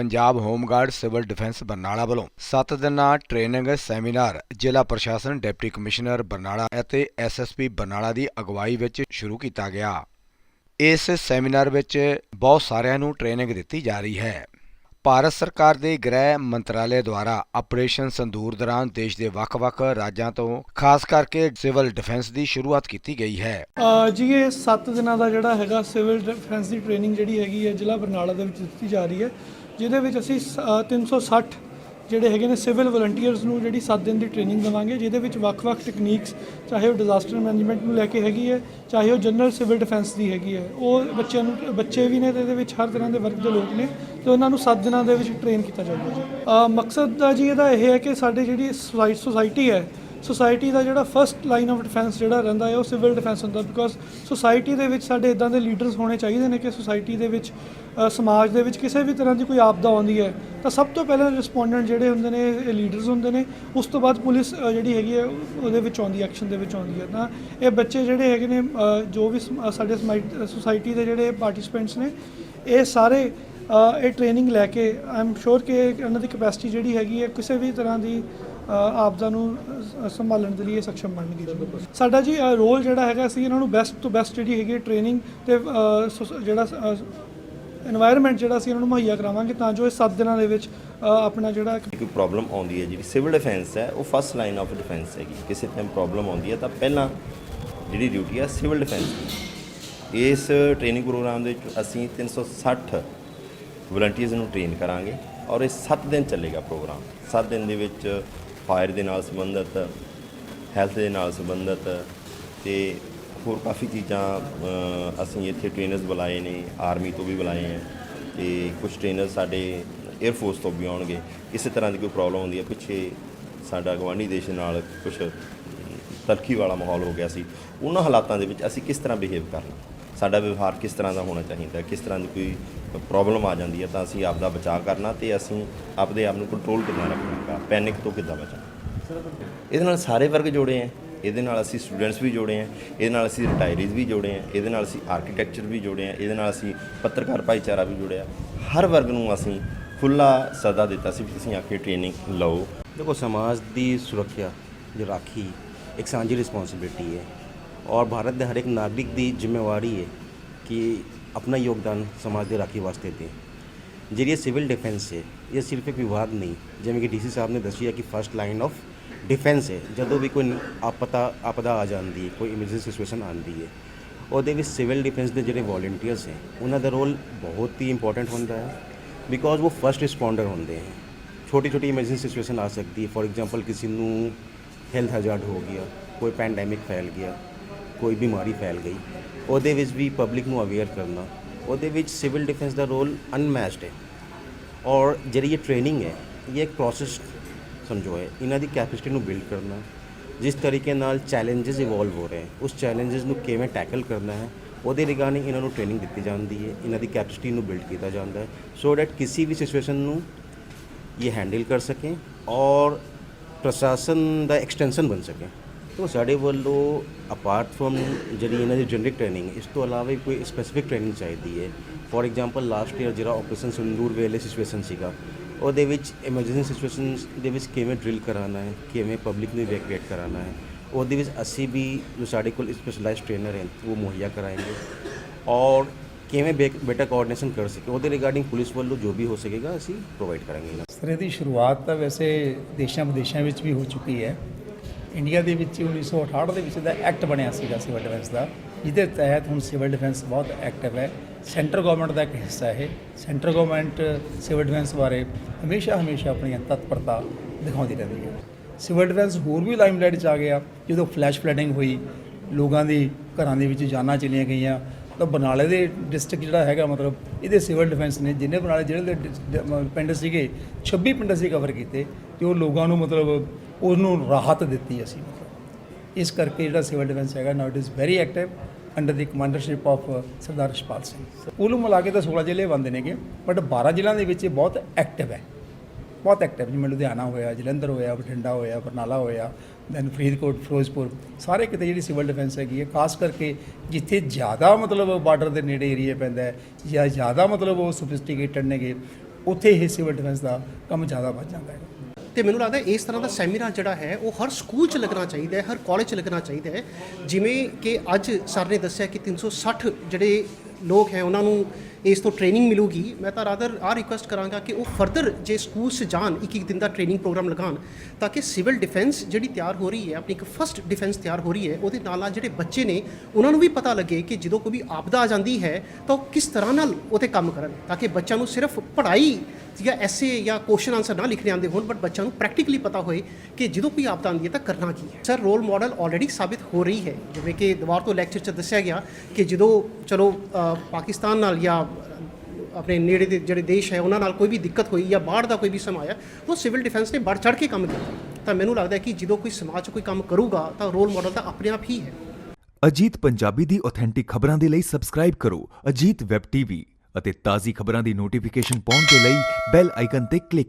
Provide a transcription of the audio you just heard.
Punjab home guard civil defence Barnala ਵੱਲੋਂ 7 ਦਿਨਾਂ training seminar ਜ਼ਿਲ੍ਹਾ ਪ੍ਰਸ਼ਾਸਨ ਡਿਪਟੀ ਕਮਿਸ਼ਨਰ ਬਰਨਾਲਾ ਅਤੇ ਐਸਐਸਪੀ ਬਰਨਾਲਾ ਦੀ ਅਗਵਾਈ ਵਿੱਚ ਸ਼ੁਰੂ ਕੀਤਾ ਗਿਆ। ਇਸ ਸੈਮੀਨਾਰ ਵਿੱਚ ਬਹੁਤ ਸਾਰਿਆਂ ਨੂੰ ਟ੍ਰੇਨਿੰਗ ਦਿੱਤੀ ਜਾ ਰਹੀ ਹੈ। ਭਾਰਤ ਸਰਕਾਰ ਦੇ ਗ੍ਰਹਿ ਮੰਤਰਾਲੇ ਦੁਆਰਾ ਆਪਰੇਸ਼ਨ ਸੰਦੂਰ ਦੌਰਾਨ ਦੇਸ਼ ਦੇ ਵੱਖ-ਵੱਖ ਰਾਜਾਂ ਤੋਂ ਖਾਸ ਕਰਕੇ ਸਿਵਲ ਡਿਫੈਂਸ ਦੀ ਸ਼ੁਰੂਆਤ ਕੀਤੀ ਗਈ ਹੈ। ਅ, ਜੀ ਇਹ 7 ਦਿਨਾਂ ਦਾ ਜਿਹੜਾ ਹੈਗਾ ਸਿਵਲ ਡਿਫੈਂਸ ਦੀ ਟ੍ਰੇਨਿੰਗ ਜਿਹੜੀ ਹੈਗੀ ਹੈ ਜ਼ਿਲ੍ਹਾ ਬਰਨਾਲਾ ਦੇ ਵਿੱਚ ਦਿੱਤੀ ਜਾ ਰਹੀ ਹੈ। ਜਿਹਦੇ ਵਿੱਚ ਅਸੀਂ ਸ- ਅ, 360 ਜਿਹੜੇ ਹੈਗੇ ਨੇ ਸਿਵਲ ਵਲੰਟੀਅਰਸ ਨੂੰ ਜਿਹੜੀ 7 ਦਿਨ ਦੀ ਟ੍ਰੇਨਿੰਗ ਦੇਵਾਂਗੇ ਜਿਹਦੇ ਵਿੱਚ ਵੱਖ-ਵੱਖ ਟੈਕਨੀਕਸ ਚਾਹੇ ਉਹ ਡਿਜ਼ਾਸਟਰ ਮੈਨੇਜਮੈਂਟ ਨੂੰ ਲੈ ਕੇ ਹੈਗੀ ਹੈ ਚਾਹੇ ਉਹ ਜਨਰਲ ਸਿਵਲ ਡਿਫੈਂਸ ਦੀ ਹੈਗੀ ਹੈ। ਉਹ ਬੱਚਿਆਂ ਨੂੰ ਬੱਚੇ ਵੀ ਨੇ ਤੇ ਇਹਦੇ ਵਿੱਚ ਹਰ ਤਰ੍ਹਾਂ ਦੇ ਵਰਗ ਦੇ ਲੋਕ ਨੇ ਤੇ ਉਹਨਾਂ ਨੂੰ 7 ਦਿਨਾਂ ਦੇ ਵਿੱਚ ਟ੍ਰੇਨ ਕੀਤਾ ਜਾਊਗਾ ਮਕਸਦ ਦਾ ਜੀ ਇਹਦਾ ਇਹ ਹੈ ਕਿ ਸਾਡੇ ਜਿਹੜੀ ਸੋਸਾਇਟੀ ਹੈ ਸੋਸਾਇਟੀ ਦਾ ਜਿਹੜਾ ਫਰਸਟ ਲਾਈਨ ਆਫ ਡਿਫੈਂਸ ਜਿਹੜਾ ਰਹਿੰਦਾ ਹੈ, ਉਹ ਸਿਵਲ ਡਿਫੈਂਸ ਹੁੰਦਾ ਬਿਕੋਜ਼ ਸੋਸਾਇਟੀ ਦੇ ਵਿੱਚ ਸਾਡੇ ਇਦਾਂ ਦੇ ਲੀਡਰਸ ਹੋਣੇ ਚਾਹੀਦੇ ਨੇ ਕਿ ਸੋਸਾਇਟੀ ਦੇ ਵਿੱਚ ਸਮਾਜ ਦੇ ਵਿੱਚ ਕਿਸੇ ਵੀ ਤਰ੍ਹਾਂ ਦੀ ਕੋਈ ਆਪਦਾ ਆਉਂਦੀ ਹੈ, ਤਾਂ ਸਭ ਤੋਂ ਪਹਿਲਾਂ ਰਿਸਪੋਂਡੈਂਟ ਜਿਹੜੇ ਹੁੰਦੇ ਨੇ, ਇਹ ਲੀਡਰਸ ਹੁੰਦੇ ਨੇ, ਉਸ ਤੋਂ ਬਾਅਦ ਪੁਲਿਸ ਜਿਹੜੀ ਹੈਗੀ ਹੈ, ਉਹਦੇ ਵਿੱਚ ਆਉਂਦੀ ਐਕਸ਼ਨ ਦੇ ਵਿੱਚ ਆਉਂਦੀ ਹੈ। ਤਾਂ ਇਹ ਬੱਚੇ ਜਿਹੜੇ ਹੈਗੇ ਨੇ ਜੋ ਵੀ ਸਮ- ਸਾਡੇ ਸੋਸਾਇਟੀ ਦੇ ਜਿਹੜੇ ਪਾਰਟਿਸਿਪੈਂਟਸ ਨੇ, ਇਹ ਸਾਰੇ ਇਹ ਟ੍ਰੇਨਿੰਗ ਲੈ ਕੇ ਆਈ ਐਮ ਸ਼ੋਰ ਕਿ ਇਹਨਾਂ ਦੀ ਕੈਪੈਸਿਟੀ ਜਿਹੜੀ ਹੈਗੀ ਹੈ, ਕਿਸੇ ਵੀ ਤਰ੍ਹਾਂ ਦੀ ਆਪਦਾ ਨੂੰ ਸੰਭਾਲਣ ਦੇ ਲਈ ਇਹ ਸક્ષਮ ਬਣਨਗੇ ਸਾਡਾ ਜੀ ਰੋਲ ਜਿਹੜਾ ਹੈਗਾ, ਅਸੀਂ ਇਹਨਾਂ ਨੂੰ ਬੈਸਟ ਤੋਂ ਬੈਸਟ ਜਿਹੜੀ ਹੈਗੀ ਟ੍ਰੇਨਿੰਗ ਤੇ ਜਿਹੜਾ এনवायरमेंट ਜਿਹੜਾ ਅਸੀਂ ਇਹਨਾਂ ਨੂੰ ਮੁਹੱਈਆ ਕਰਾਵਾਂਗੇ ਤਾਂ ਜੋ ਇਹ 7 ਦਿਨਾਂ ਦੇ ਵਿੱਚ ਆਪਣਾ ਜਿਹੜਾ ਕੋਈ ਪ੍ਰੋਬਲਮ ਆਉਂਦੀ ਹੈ, ਜਿਹੜੀ ਸਿਵਲ ਡਿਫੈਂਸ ਹੈ, ਉਹ ਫਸਟ ਲਾਈਨ ਆਫ ਡਿਫੈਂਸ ਹੈਗੀ। ਕਿਸੇ ਟਾਈਮ ਪ੍ਰੋਬਲਮ ਆਉਂਦੀ ਹੈ, ਤਾਂ ਪਹਿਲਾਂ ਜਿਹੜੀ ਡਿਊਟੀ ਹੈ ਸਿਵਲ ਡਿਫੈਂਸ ਦੀ। ਇਸ ਟ੍ਰੇਨਿੰਗ ਪ੍ਰੋਗਰਾਮ ਦੇ ਵਿੱਚ ਅਸੀਂ 360 ਵਲੰਟੀਅਰਸ ਨੂੰ ਟ੍ਰੇਨ ਕਰਾਂਗੇ ਔਰ ਇਹ 7 ਦਿਨ ਚੱਲੇਗਾ ਪ੍ਰੋਗਰਾਮ 7 ਦਿਨ ਦੇ ਵਿੱਚ ਫਾਇਰ ਦੇ ਨਾਲ ਸੰਬੰਧਿਤ ਹੈਲਥ ਦੇ ਨਾਲ ਸੰਬੰਧਿਤ ਤੇ ਹੋਰ ਕਾਫੀ ਚੀਜ਼ਾਂ ਅਸੀਂ ਇੱਥੇ ਟ੍ਰੇਨਰਸ ਬੁਲਾਏ ਨੇ ਆਰਮੀ ਤੋਂ ਵੀ ਬੁਲਾਏ ਹੈ ਤੇ ਕੁਝ ਟ੍ਰੇਨਰ ਸਾਡੇ 에ਅਰ ਫੋਰਸ ਤੋਂ ਵੀ ਆਉਣਗੇ। ਕਿਸੇ ਤਰ੍ਹਾਂ ਦੀ ਕੋਈ ਪ੍ਰੋਬਲਮ ਹੁੰਦੀ ਹੈ, ਪਿੱਛੇ ਸਾਡਾ ਗਵਾਂਢੀ ਦੇਸ਼ ਨਾਲ ਕੁਝ ਤਲਖੀ ਵਾਲਾ ਮਾਹੌਲ ਹੋ ਗਿਆ ਸੀ। ਉਹਨਾਂ ਹਾਲਾਤਾਂ ਦੇ ਵਿੱਚ ਅਸੀਂ ਕਿਸ ਤਰ੍ਹਾਂ ਬਿਹੇਵ ਕਰਨਾ ਸਾਡਾ ਵਿਵਹਾਰ ਕਿਸ ਤਰ੍ਹਾਂ ਦਾ ਹੋਣਾ ਚਾਹੀਦਾ ਕਿਸ ਤਰ੍ਹਾਂ ਦੀ ਕੋਈ ਪ੍ਰੋਬਲਮ ਆ ਜਾਂਦੀ ਹੈ ਤਾਂ ਅਸੀਂ ਆਪ ਦਾ ਬਚਾਅ ਕਰਨਾ ਤੇ ਅਸੀਂ ਆਪਦੇ ਆਪ ਨੂੰ ਕੰਟਰੋਲ ਕਿੱਦਾਂ ਰੱਖਣਾ ਪੈਨਿਕ ਤੋਂ ਕਿੱਦਾਂ ਬਚਣਾ ਇਹਦੇ ਨਾਲ ਸਾਰੇ ਵਰਗ ਜੋੜੇ ਆ ਇਹਦੇ ਨਾਲ ਅਸੀਂ ਸਟੂਡੈਂਟਸ ਵੀ ਜੋੜੇ ਆ ਇਹਦੇ ਨਾਲ ਅਸੀਂ ਰਿਟਾਇਰੀਜ਼ ਵੀ ਜੋੜੇ ਆ ਇਹਦੇ ਨਾਲ ਅਸੀਂ ਆਰਕੀਟੈਕਚਰ ਵੀ ਜੋੜੇ ਆ ਇਹਦੇ ਨਾਲ ਅਸੀਂ ਪੱਤਰਕਾਰ ਭਾਈਚਾਰਾ ਵੀ ਜੋੜਿਆ। ਹਰ ਵਰਗ ਨੂੰ ਅਸੀਂ ਖੁੱਲਾ ਸੱਦਾ ਦਿੱਤਾ ਸੀ ਵੀ ਤੁਸੀਂ ਆ ਕੇ ਟ੍ਰੇਨਿੰਗ ਲਓ। ਦੇਖੋ, ਸਮਾਜ ਦੀ ਸੁਰੱਖਿਆ ਦੀ ਰਾਖੀ ਇੱਕ ਸਾਂਝੀ ਰਿਸਪੌਂਸਿਬਿਲਟੀ ਹੈ। ਔਰ ਭਾਰਤ ਦੇ ਹਰ ਇੱਕ ਨਾਗਰਿਕ ਦੀ ਜ਼ਿੰਮੇਵਾਰੀ ਹੈ ਕਿ ਆਪਣਾ ਯੋਗਦਾਨ ਸਮਾਜ ਦੀ ਰਾਖੀ ਵਾਸਤੇ ਦੇ ਜਿਹੜੀ ਇਹ ਸਿਵਲ ਡਿਫੈਂਸ ਹੈ, ਇਹ ਸਿਰਫ ਇੱਕ ਵਿਵਾਦ ਨਹੀਂ, ਜਿਵੇਂ ਕਿ ਡੀਸੀ ਸਾਹਿਬ ਨੇ ਦੱਸਿਆ ਕਿ ਫਸਟ ਲਾਈਨ ਆਫ ਡਿਫੈਂਸ ਹੈ, ਜਦੋਂ ਵੀ ਕੋਈ ਆਪਤਾ, ਆਪਦਾ ਆ ਜਾਂਦੀ ਹੈ, ਕੋਈ ਇਮਰਜੈਂਸੀ ਸਿਚੁਏਸ਼ਨ ਆਉਂਦੀ ਹੈ, ਉਹਦੇ ਵਿੱਚ ਸਿਵਲ ਡਿਫੈਂਸ ਦੇ ਜਿਹੜੇ ਵੋਲੰਟੀਅਰਸ ਹੈ, ਉਹਨਾਂ ਦਾ ਰੋਲ ਬਹੁਤ ਹੀ ਇੰਪੋਰਟੈਂਟ ਹੁੰਦਾ ਹੈ ਬਿਕੋਜ਼ ਉਹ ਫਸਟ ਰਿਸਪੌਂਡਰ ਹੁੰਦੇ ਹੈ। ਛੋਟੀ ਛੋਟੀ ਇਮਰਜੈਂਸੀ ਸਿਚੁਏਸ਼ਨ ਆ ਸਕਦੀ ਹੈ ਫੋਰ ਐਗਜ਼ਾਮਪਲ ਕਿਸੇ ਨੂੰ ਹੈਲਥ ਹਜ਼ਾਰਡ ਹੋ ਗਿਆ, ਕੋਈ ਪੈਂਡੈਮਿਕ ਫੈਲ ਗਿਆ ਕੋਈ ਬਿਮਾਰੀ ਫੈਲ ਗਈ, ਉਹਦੇ ਵਿੱਚ ਵੀ ਪਬਲਿਕ ਨੂੰ ਅਵੇਅਰ ਕਰਨਾ, ਉਹਦੇ ਵਿੱਚ ਸਿਵਲ ਡਿਫੈਂਸ ਦਾ ਰੋਲ ਅਨਮੈਚਡ ਹੈ। ਔਰ ਜਿਹੜੀ ਇਹ ਟ੍ਰੇਨਿੰਗ ਹੈ, ਇਹ ਇੱਕ ਪ੍ਰੋਸੈਸ ਸਮਝੋ ਹੈ ਇਹਨਾਂ ਦੀ ਕੈਪੈਸਿਟੀ ਨੂੰ ਬਿਲਡ ਕਰਨਾ, ਜਿਸ ਤਰੀਕੇ ਨਾਲ ਚੈਲੰਜਸ ਇਵੋਲਵ ਹੋ ਰਹੇ ਉਸ ਚੈਲੰਜਸ ਨੂੰ ਕਿਵੇਂ ਟੈਕਲ ਕਰਨਾ ਹੈ, ਉਹਦੇ ਰਿਗਾਰਡਿੰਗ ਇਹਨਾਂ ਨੂੰ ਟ੍ਰੇਨਿੰਗ ਦਿੱਤੀ ਜਾਂਦੀ ਹੈ, ਇਹਨਾਂ ਦੀ ਕੈਪੈਸਿਟੀ ਨੂੰ ਬਿਲਡ ਕੀਤਾ ਜਾਂਦਾ ਹੈ ਸੋ ਦੈਟ ਕਿਸੇ ਵੀ ਸਿਚੁਏਸ਼ਨ ਨੂੰ ਇਹ ਹੈਂਡਲ ਕਰ ਸਕੇ ਔਰ ਪ੍ਰਸ਼ਾਸਨ ਦਾ ਐਕਸਟੈਂਸ਼ਨ ਬਣ ਸਕੇ। ਤੋ ਸਾਡੇ ਵੱਲੋਂ ਅਪਾਰਟ ਫਰਮ ਜਿਹੜੀ ਇਹਨਾਂ ਦੀ ਜਨਰਿਕ ਟ੍ਰੇਨਿੰਗ ਇਸ ਤੋਂ ਇਲਾਵਾ ਵੀ ਕੋਈ ਸਪੈਸੀਫਿਕ ਟ੍ਰੇਨਿੰਗ ਚਾਹੀਦੀ ਹੈ। ਫੋਰ ਐਗਜ਼ਾਮਪਲ ਲਾਸਟ ਈਅਰ ਜਿਹੜਾ ਆਪਰੇਸ਼ਨ ਸੰਦੂਰ ਵੇਲੇ ਸਿਚੁਏਸ਼ਨ ਸੀਗਾ, ਉਹਦੇ ਵਿੱਚ ਐਮਰਜੈਂਸੀ ਸਿਚੁਏਸ਼ਨਸ ਦੇ ਵਿੱਚ ਕਿਵੇਂ ਡਰਿਲ ਕਰਾਉਣਾ ਹੈ, ਕਿਵੇਂ ਪਬਲਿਕ ਨੂੰ ਇਵੈਕੂਏਟ ਕਰਾਉਣਾ ਹੈ, ਉਹਦੇ ਵਿੱਚ ਅਸੀਂ ਵੀ ਜੋ ਸਾਡੇ ਕੋਲ ਸਪੈਸ਼ਲਾਈਜ਼ਡ ਟ੍ਰੇਨਰ ਹੈ, ਉਹ ਮੁਹੱਈਆ ਕਰਾਏਗੇ ਔਰ ਕਿਵੇਂ ਬੈਟਰ ਕੋਆਰਡੀਨੇਸ਼ਨ ਕਰ ਸਕੇ ਉਹਦੇ ਰਿਗਾਰਡਿੰਗ ਪੁਲਿਸ ਵੱਲੋਂ ਜੋ ਵੀ ਹੋ ਸਕੇਗਾ, ਅਸੀਂ ਪ੍ਰੋਵਾਈਡ ਕਰਾਂਗੇ। ਇਸ ਤਰ੍ਹਾਂ ਦੀ ਸ਼ੁਰੂਆਤ ਤਾਂ ਵੈਸੇ ਦੇਸ਼ਾਂ ਵਿਦੇਸ਼ਾਂ ਵਿੱਚ ਵੀ ਹੋ ਚੁੱਕੀ ਹੈ। ਇੰਡੀਆ ਦੇ ਵਿੱਚ 1968 ਦੇ ਵਿੱਚ ਦਾ ਐਕਟ ਬਣਿਆ ਸੀਗਾ ਸਿਵਲ ਡਿਫੈਂਸ ਦਾ, ਜਿਹਦੇ ਤਹਿਤ ਹੁਣ ਸਿਵਲ ਡਿਫੈਂਸ ਬਹੁਤ ਐਕਟਿਵ ਹੈ। ਸੈਂਟਰ ਗਵਰਨਮੈਂਟ ਦਾ ਇੱਕ ਹਿੱਸਾ ਹੈ ਸੈਂਟਰ ਗਵਰਨਮੈਂਟ ਸਿਵਲ ਡਿਫੈਂਸ ਬਾਰੇ ਹਮੇਸ਼ਾ ਹਮੇਸ਼ਾ ਆਪਣੀ ਤਤਪਰਤਾ ਦਿਖਾਉਂਦੀ ਰਹਿੰਦੀ ਹੈ। ਸਿਵਲ ਡਿਫੈਂਸ ਹੋਰ ਵੀ ਲਾਈਮਲਾਈਟ 'ਚ ਆ ਗਿਆ। ਜਦੋਂ ਫਲੈਸ਼ ਫਲੱਡਿੰਗ ਹੋਈ, ਲੋਕਾਂ ਦੀ ਘਰਾਂ ਦੇ ਵਿੱਚ ਜਾਨਾਂ ਚਲੀਆਂ ਗਈਆਂ। ਤਾਂ ਬਰਨਾਲੇ ਦੇ ਡਿਸਟ੍ਰਿਕਟ ਜਿਹੜਾ ਹੈਗਾ, ਮਤਲਬ ਇਹਦੇ ਸਿਵਲ ਡਿਫੈਂਸ ਨੇ ਜਿੰਨੇ ਬਰਨਾਲੇ ਜ਼ਿਲ੍ਹੇ ਦੇ ਡਿਸ- ਪਿੰਡ ਸੀਗੇ 26 ਪਿੰਡ ਅਸੀਂ ਕਵਰ ਕੀਤੇ ਤੇ ਉਹ ਲੋਕਾਂ ਨੂੰ ਮਤਲਬ ਉਹਨੂੰ ਰਾਹਤ ਦਿੱਤੀ ਅਸੀਂ ਇਸ ਕਰਕੇ ਜਿਹੜਾ ਸਿਵਲ ਡਿਫੈਂਸ ਹੈਗਾ now it is very active under the commandership of Sardar Rashpal Singh. ਉਹਨੂੰ ਮਿਲਾ ਕੇ ਤਾਂ 16 ਜ਼ਿਲ੍ਹੇ ਬੰਦੇ ਨੇਗੇ ਬਟ 12 ਜ਼ਿਲ੍ਹਿਆਂ ਦੇ ਵਿੱਚ ਇਹ ਬਹੁਤ ਐਕਟਿਵ ਹੈ। ਬਹੁਤ ਐਕਟਿਵ ਜਿਵੇਂ ਲੁਧਿਆਣਾ ਹੋਇਆ, ਜਲੰਧਰ ਹੋਇਆ, ਬਠਿੰਡਾ ਹੋਇਆ, ਬਰਨਾਲਾ ਹੋਇਆ ਦੈਨ ਫਰੀਦਕੋਟ ਫਿਰੋਜ਼ਪੁਰ ਸਾਰੇ ਕਿਤੇ ਜਿਹੜੀ ਸਿਵਲ ਡਿਫੈਂਸ ਹੈਗੀ ਹੈ, ਖਾਸ ਕਰਕੇ ਜਿੱਥੇ ਜ਼ਿਆਦਾ ਮਤਲਬ ਬਾਰਡਰ ਦੇ ਨੇੜੇ ਏਰੀਆ ਪੈਂਦਾ ਹੈ ਜਾਂ ਜ਼ਿਆਦਾ ਮਤਲਬ ਉਹ ਸੋਫਿਸਟੀਕੇਟਡ ਨੇਗੇ, ਉੱਥੇ ਇਹ ਸਿਵਲ ਡਿਫੈਂਸ ਦਾ ਕੰਮ ਜ਼ਿਆਦਾ ਵੱਧ ਜਾਂਦਾ ਹੈ। ਤੇ ਮੈਨੂੰ ਲੱਗਦਾ ਇਸ ਤਰ੍ਹਾਂ ਦਾ ਸੈਮੀਨਾਰ ਜਿਹੜਾ ਹੈ, ਉਹ ਹਰ ਸਕੂਲ 'ਚ ਲੱਗਣਾ ਚਾਹੀਦਾ ਹੈ, ਹਰ ਕਾਲਜ 'ਚ ਲੱਗਣਾ ਚਾਹੀਦਾ ਹੈ। ਜਿਵੇਂ ਕਿ ਅੱਜ ਸਰ ਨੇ ਦੱਸਿਆ ਕਿ 360 ਜਿਹੜੇ ਲੋਕ ਹੈ, ਉਹਨਾਂ ਨੂੰ ਇਸ ਤੋਂ ਟ੍ਰੇਨਿੰਗ ਮਿਲੂਗੀ। ਮੈਂ ਤਾਂ ਰਾਦਰ ਆ ਰਿਕੁਐਸਟ ਕਰਾਂਗਾ ਕਿ ਉਹ ਫਰਦਰ ਜੇ ਸਕੂਲ 'ਚ ਜਾਣ, ਇੱਕ ਇੱਕ ਦਿਨ ਦਾ ਟ੍ਰੇਨਿੰਗ ਪ੍ਰੋਗਰਾਮ ਲਗਾਉਣ, ਤਾਂ ਕਿ ਸਿਵਲ ਡਿਫੈਂਸ ਜਿਹੜੀ ਤਿਆਰ ਹੋ ਰਹੀ ਹੈ, ਆਪਣੀ ਇੱਕ ਫਸਟ ਡਿਫੈਂਸ ਤਿਆਰ ਹੋ ਰਹੀ ਹੈ, ਉਹਦੇ ਨਾਲ ਨਾਲ ਜਿਹੜੇ ਬੱਚੇ ਨੇ, ਉਹਨਾਂ ਨੂੰ ਵੀ ਪਤਾ ਲੱਗੇ ਕਿ ਜਦੋਂ ਕੋਈ ਵੀ ਆਪਦਾ ਆ ਜਾਂਦੀ ਹੈ, ਤਾਂ ਉਹ ਕਿਸ ਤਰ੍ਹਾਂ ਨਾਲ ਉਹਤੇ ਕੰਮ ਕਰਨ, ਤਾਂ ਕਿ ਬੱਚਿਆਂ ਨੂੰ ਸਿਰਫ ਪੜ੍ਹਾਈ ਜਾਂ ਐਸੇ ਜਾਂ ਕੁਐਸਚਨ ਆਨਸਰ ਨਾ ਲਿਖਣੇ ਆਉਂਦੇ ਹੋਣ ਬਟ ਬੱਚਿਆਂ ਨੂੰ ਪ੍ਰੈਕਟੀਕਲੀ ਪਤਾ ਹੋਏ ਕਿ ਜਦੋਂ ਕੋਈ ਆਪਦਾ ਆਉਂਦੀ ਹੈ, ਤਾਂ ਕਰਨਾ ਕੀ ਹੈ। ਸਰ ਰੋਲ ਮਾਡਲ ਆਲਰੇਡੀ ਸਾਬਿਤ ਹੋ ਰਹੀ ਹੈ। ਜਿਵੇਂ ਕਿ ਦੁਬਾਰ ਤੋਂ ਲੈਕਚਰ 'ਚ ਦੱਸਿਆ ਗਿਆ ਕਿ ਜਦੋਂ, ਚਲੋ ਪਾਕਿਸਤਾਨ ਨਾਲ ਜਾਂ ਆਪਣੇ ਨੇੜੇ ਦੇ ਜਿਹੜੇ ਦੇਸ਼ ਹੈ, ਉਹਨਾਂ ਨਾਲ ਕੋਈ ਵੀ ਦਿੱਕਤ ਹੋਈ ਜਾਂ ਬਾਹਰ ਦਾ ਕੋਈ ਵੀ ਸਮਾਂ ਆਇਆ, ਉਹ ਸਿਵਲ ਡਿਫੈਂਸ ਨੇ ਵੱਧ ਚੜ੍ਹ ਕੇ ਕੰਮ ਕੀਤਾ। ਤਾਂ ਮੈਨੂੰ ਲੱਗਦਾ ਹੈ ਕਿ ਜਦੋਂ ਕੋਈ ਸਮਾਜ 'ਚ ਕੋਈ ਕੰਮ ਕਰੂਗਾ, ਤਾਂ ਰੋਲ ਮਾਡਲ ਤਾਂ ਆਪਣੇ ਆਪ ਹੀ ਹੈ। ਅਜੀਤ ਪੰਜਾਬੀ ਦੀ ਆਥੈਂਟਿਕ ਖਬਰਾਂ ਦੇ ਲਈ ਸਬਸਕ੍ਰਾਈਬ ਕਰੋ ਅਜੀਤ ਵੈਬ ਟੀਵੀ ਅਤੇ ਤਾਜ਼ੀ ਖਬਰਾਂ ਦੀ ਨੋਟੀਫਿਕੇਸ਼ਨ ਪਾਉਣ ਦੇ ਲਈ ਬੈਲ ਆਈਕਨ ਤੇ ਕਲਿੱਕ ਕਰੋ।